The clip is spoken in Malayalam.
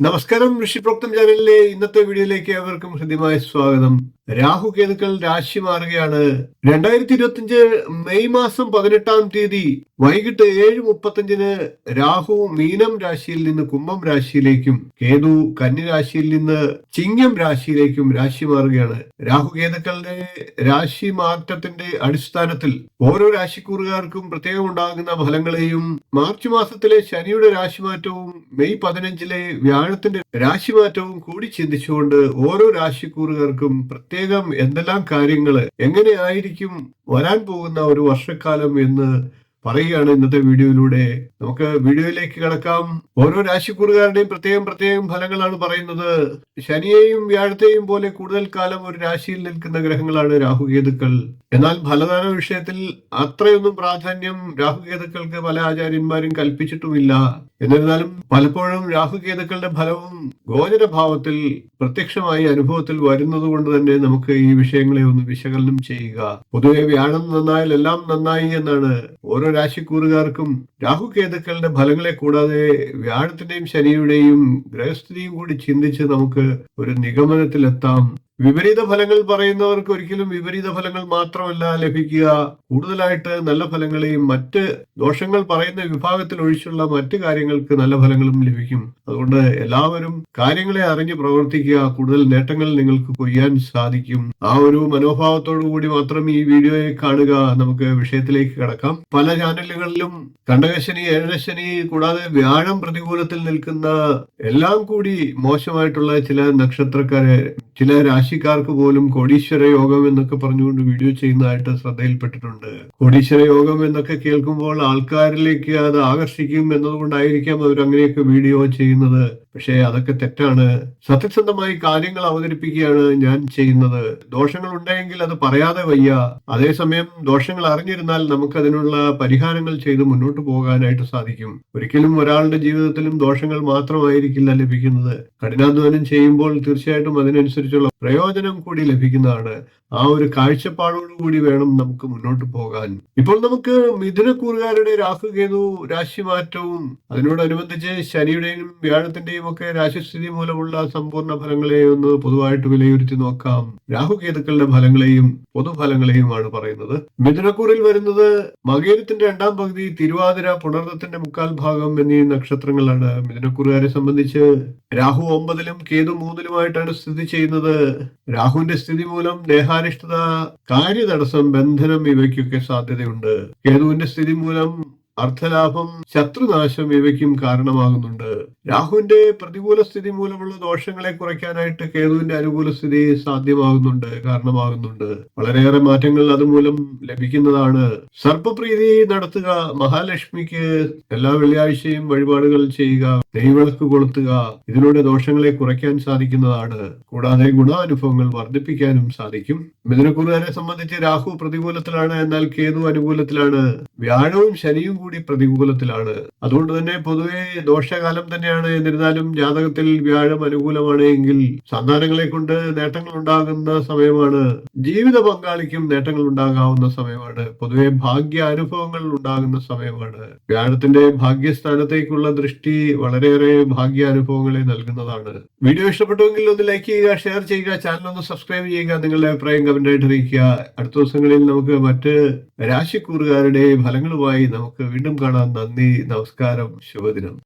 നമസ്കാരം ഋഷിപ്രോക്തം ചാനലിലെ ഇന്നത്തെ വീഡിയോയിലേക്ക് ഏവർക്കും ഹൃദ്യമായ സ്വാഗതം. രാഹു കേതുക്കൾ രാശി മാറുകയാണ്. രണ്ടായിരത്തി ഇരുപത്തിയഞ്ച് മെയ് മാസം പതിനെട്ടാം തീയതി വൈകിട്ട് ഏഴ് മുപ്പത്തഞ്ചിന് രാഹു മീനം രാശിയിൽ നിന്ന് കുംഭം രാശിയിലേക്കും കേതു കന്നി രാശിയിൽ നിന്ന് ചിങ്ങം രാശിയിലേക്കും രാശി മാറുകയാണ്. രാഹുകേതുക്കളുടെ രാശി മാറ്റത്തിന്റെ അടിസ്ഥാനത്തിൽ ഓരോ രാശിക്കൂറുകാർക്കും പ്രത്യേകം ഉണ്ടാകുന്ന ഫലങ്ങളെയും മാർച്ച് മാസത്തിലെ ശനിയുടെ രാശിമാറ്റവും മെയ് പതിനഞ്ചിലെ വ്യാഴത്തിന്റെ രാശിമാറ്റവും കൂടി ചിന്തിച്ചുകൊണ്ട് ഓരോ രാശിക്കൂറുകാർക്കും പ്രത്യേകം എന്തെല്ലാം കാര്യങ്ങൾ എങ്ങനെയായിരിക്കും വരാൻ പോകുന്ന ഒരു വർഷക്കാലം എന്ന് പറയുകയാണ് ഇന്നത്തെ വീഡിയോയിലൂടെ. നമുക്ക് വീഡിയോയിലേക്ക് കിടക്കാം. ഓരോ രാശിക്കൂറുകാരുടെയും പ്രത്യേകം പ്രത്യേകം ഫലങ്ങളാണ് പറയുന്നത്. ശനിയെയും വ്യാഴത്തെയും പോലെ കൂടുതൽ കാലം ഒരു രാശിയിൽ നിൽക്കുന്ന ഗ്രഹങ്ങളാണ് രാഹുകേതുക്കൾ. എന്നാൽ ഫലദാന വിഷയത്തിൽ അത്രയൊന്നും പ്രാധാന്യം രാഹുകേതുക്കൾക്ക് പല ആചാര്യന്മാരും കൽപ്പിച്ചിട്ടുമില്ല. എന്നിരുന്നാലും പലപ്പോഴും രാഹുകേതുക്കളുടെ ഫലവും ഗോചരഭാവത്തിൽ പ്രത്യക്ഷമായി അനുഭവത്തിൽ വരുന്നത് കൊണ്ട് തന്നെ നമുക്ക് ഈ വിഷയങ്ങളെ ഒന്ന് വിശകലനം ചെയ്യുക. പൊതുവെ വ്യാഴം നന്നായാൽ എല്ലാം നന്നായി എന്നാണ് ഓരോ രാശിക്കൂറുകാർക്കും രാഹുകേതുക്കളുടെ ഫലങ്ങളെ കൂടാതെ വ്യാഴത്തിന്റെയും ശനിയുടെയും ഗ്രഹസ്ഥിതിയും കൂടി ചിന്തിച്ച് നമുക്ക് ഒരു നിഗമനത്തിലെത്താം വിപരീത ഫലങ്ങൾ പറയുന്നവർക്ക് ഒരിക്കലും വിപരീത ഫലങ്ങൾ മാത്രമല്ല ലഭിക്കുക. കൂടുതലായിട്ട് നല്ല ഫലങ്ങളെയും മറ്റ് ദോഷങ്ങൾ പറയുന്ന വിഭാഗത്തിൽ ഒഴിച്ചുള്ള മറ്റ് കാര്യങ്ങൾക്ക് നല്ല ഫലങ്ങളും ലഭിക്കും. അതുകൊണ്ട് എല്ലാവരും കാര്യങ്ങളെ അറിഞ്ഞ് പ്രവർത്തിക്കുക. കൂടുതൽ നേട്ടങ്ങൾ നിങ്ങൾക്ക് കൊയ്യാൻ സാധിക്കും. ആ ഒരു മനോഭാവത്തോടു കൂടി മാത്രം ഈ വീഡിയോയെ കാണുക. നമുക്ക് വിഷയത്തിലേക്ക് കടക്കാം. പല ചാനലുകളിലും കണ്ടകശനി ഏഴരശനി കൂടാതെ വ്യാഴം പ്രതികൂലത്തിൽ നിൽക്കുന്ന എല്ലാം കൂടി മോശമായിട്ടുള്ള ചില നക്ഷത്രക്കാരെ ചില രാശിക്കാർക്ക് പോലും കോടീശ്വര യോഗം എന്നൊക്കെ പറഞ്ഞുകൊണ്ട് വീഡിയോ ചെയ്യുന്നതായിട്ട് ശ്രദ്ധയിൽപ്പെട്ടിട്ടുണ്ട്. കോടീശ്വര യോഗം എന്നൊക്കെ കേൾക്കുമ്പോൾ ആൾക്കാരിലേക്ക് അത് ആകർഷിക്കും എന്നതുകൊണ്ടായിരിക്കാം അവർ അങ്ങനെയൊക്കെ വീഡിയോ ചെയ്യുന്നത്. പക്ഷേ അതൊക്കെ തെറ്റാണ്. സത്യസന്ധമായി കാര്യങ്ങൾ അവതരിപ്പിക്കുകയാണ് ഞാൻ ചെയ്യുന്നത്. ദോഷങ്ങൾ ഉണ്ടെങ്കിൽ അത് പറയാതെ വയ്യ. അതേസമയം ദോഷങ്ങൾ അറിഞ്ഞിരുന്നാൽ നമുക്ക് അതിനുള്ള പരിഹാരങ്ങൾ ചെയ്ത് മുന്നോട്ട് പോകാനായിട്ട് സാധിക്കും. ഒരിക്കലും ഒരാളുടെ ജീവിതത്തിലും ദോഷങ്ങൾ മാത്രമായിരിക്കില്ല ലഭിക്കുന്നത്. കഠിനാധ്വാനം ചെയ്യുമ്പോൾ തീർച്ചയായിട്ടും അതിനനുസരിച്ചുള്ള പ്രയോജനം കൂടി ലഭിക്കുന്നതാണ്. ആ ഒരു കാഴ്ചപ്പാടോടുകൂടി വേണം നമുക്ക് മുന്നോട്ട് പോകാൻ. ഇപ്പോൾ നമുക്ക് മിഥുനക്കൂറുകാരുടെ രാഹുകേതു രാശിമാറ്റവും അതിനോടനുബന്ധിച്ച് ശനിയുടെയും വ്യാഴത്തിന്റെയും ഒക്കെ രാശിസ്ഥിതി മൂലമുള്ള സമ്പൂർണ ഫലങ്ങളെ ഒന്ന് പൊതുവായിട്ട് വിലയിരുത്തി നോക്കാം. രാഹുകേതുക്കളുടെ ഫലങ്ങളെയും പൊതുഫലങ്ങളെയുമാണ് പറയുന്നത്. മിഥുനക്കൂറിൽ വരുന്നത് മകേരത്തിന്റെ രണ്ടാം പകുതി തിരുവാതിര പുണർന്നത്തിന്റെ മുക്കാൽ ഭാഗം എന്നീ നക്ഷത്രങ്ങളാണ്. മിഥുനക്കൂറുകാരെ സംബന്ധിച്ച് രാഹു ഒമ്പതിലും കേതു മൂന്നിലുമായിട്ടാണ് സ്ഥിതി ചെയ്യുന്നത്. രാഹുവിന്റെ സ്ഥിതി മൂലം ദേഹാരിഷ്ടത കാര്യതടസ്സം ബന്ധനം ഇവയ്ക്കൊക്കെ സാധ്യതയുണ്ട്. കേതുവിന്റെ സ്ഥിതി മൂലം അർത്ഥലാഭം ശത്രുനാശം ഇവയ്ക്കും കാരണമാകുന്നുണ്ട്. രാഹുവിന്റെ പ്രതികൂല സ്ഥിതി മൂലമുള്ള ദോഷങ്ങളെ കുറയ്ക്കാനായിട്ട് കേതുവിന്റെ അനുകൂല സ്ഥിതി സാധ്യമാകുന്നുണ്ട് കാരണമാകുന്നുണ്ട്. വളരെയേറെ മാറ്റങ്ങൾ അതുമൂലം ലഭിക്കുന്നതാണ്. സർപ്പപ്രീതി നടത്തുക മഹാലക്ഷ്മിക്ക് എല്ലാ വെള്ളിയാഴ്ചയും വഴിപാടുകൾ ചെയ്യുക നെയ്വിളക്ക് കൊളുത്തുക ഇതിലൂടെ ദോഷങ്ങളെ കുറയ്ക്കാൻ സാധിക്കുന്നതാണ്. കൂടാതെ ഗുണാനുഭവങ്ങൾ വർദ്ധിപ്പിക്കാനും സാധിക്കും. മിഥുനക്കുറുകാരെ സംബന്ധിച്ച് രാഹു പ്രതികൂലത്തിലാണ് എന്നാൽ കേതു അനുകൂലത്തിലാണ്. വ്യാഴവും ശനിയും കൂടി പ്രതികൂലത്തിലാണ്. അതുകൊണ്ട് തന്നെ പൊതുവെ ദോഷകാലം തന്നെയാണ്. എന്നിരുന്നാലും ജാതകത്തിൽ വ്യാഴം അനുകൂലമാണ് എങ്കിൽ സന്താനങ്ങളെ കൊണ്ട് നേട്ടങ്ങൾ ഉണ്ടാകുന്ന സമയമാണ്. ജീവിത പങ്കാളിക്കും നേട്ടങ്ങൾ ഉണ്ടാകാവുന്ന സമയമാണ്. പൊതുവെ ഭാഗ്യ അനുഭവങ്ങൾ ഉണ്ടാകുന്ന സമയമാണ്. വ്യാഴത്തിന്റെ ഭാഗ്യസ്ഥാനത്തേക്കുള്ള ദൃഷ്ടി വളരെയേറെ ഭാഗ്യ അനുഭവങ്ങളെ നൽകുന്നതാണ്. വീഡിയോ ഇഷ്ടപ്പെട്ടുവെങ്കിൽ ഒന്ന് ലൈക്ക് ചെയ്യുക ഷെയർ ചെയ്യുക ചാനൽ ഒന്ന് സബ്സ്ക്രൈബ് ചെയ്യുക നിങ്ങളുടെ അഭിപ്രായം കമന്റ് ആയിട്ട് അറിയിക്കുക. അടുത്ത ദിവസങ്ങളിൽ നമുക്ക് മറ്റ് രാശിക്കൂറുകാരുടെ ഫലങ്ങളുമായി നമുക്ക് വീണ്ടും കാണാം. നന്ദി നമസ്കാരം ശുഭദിനം.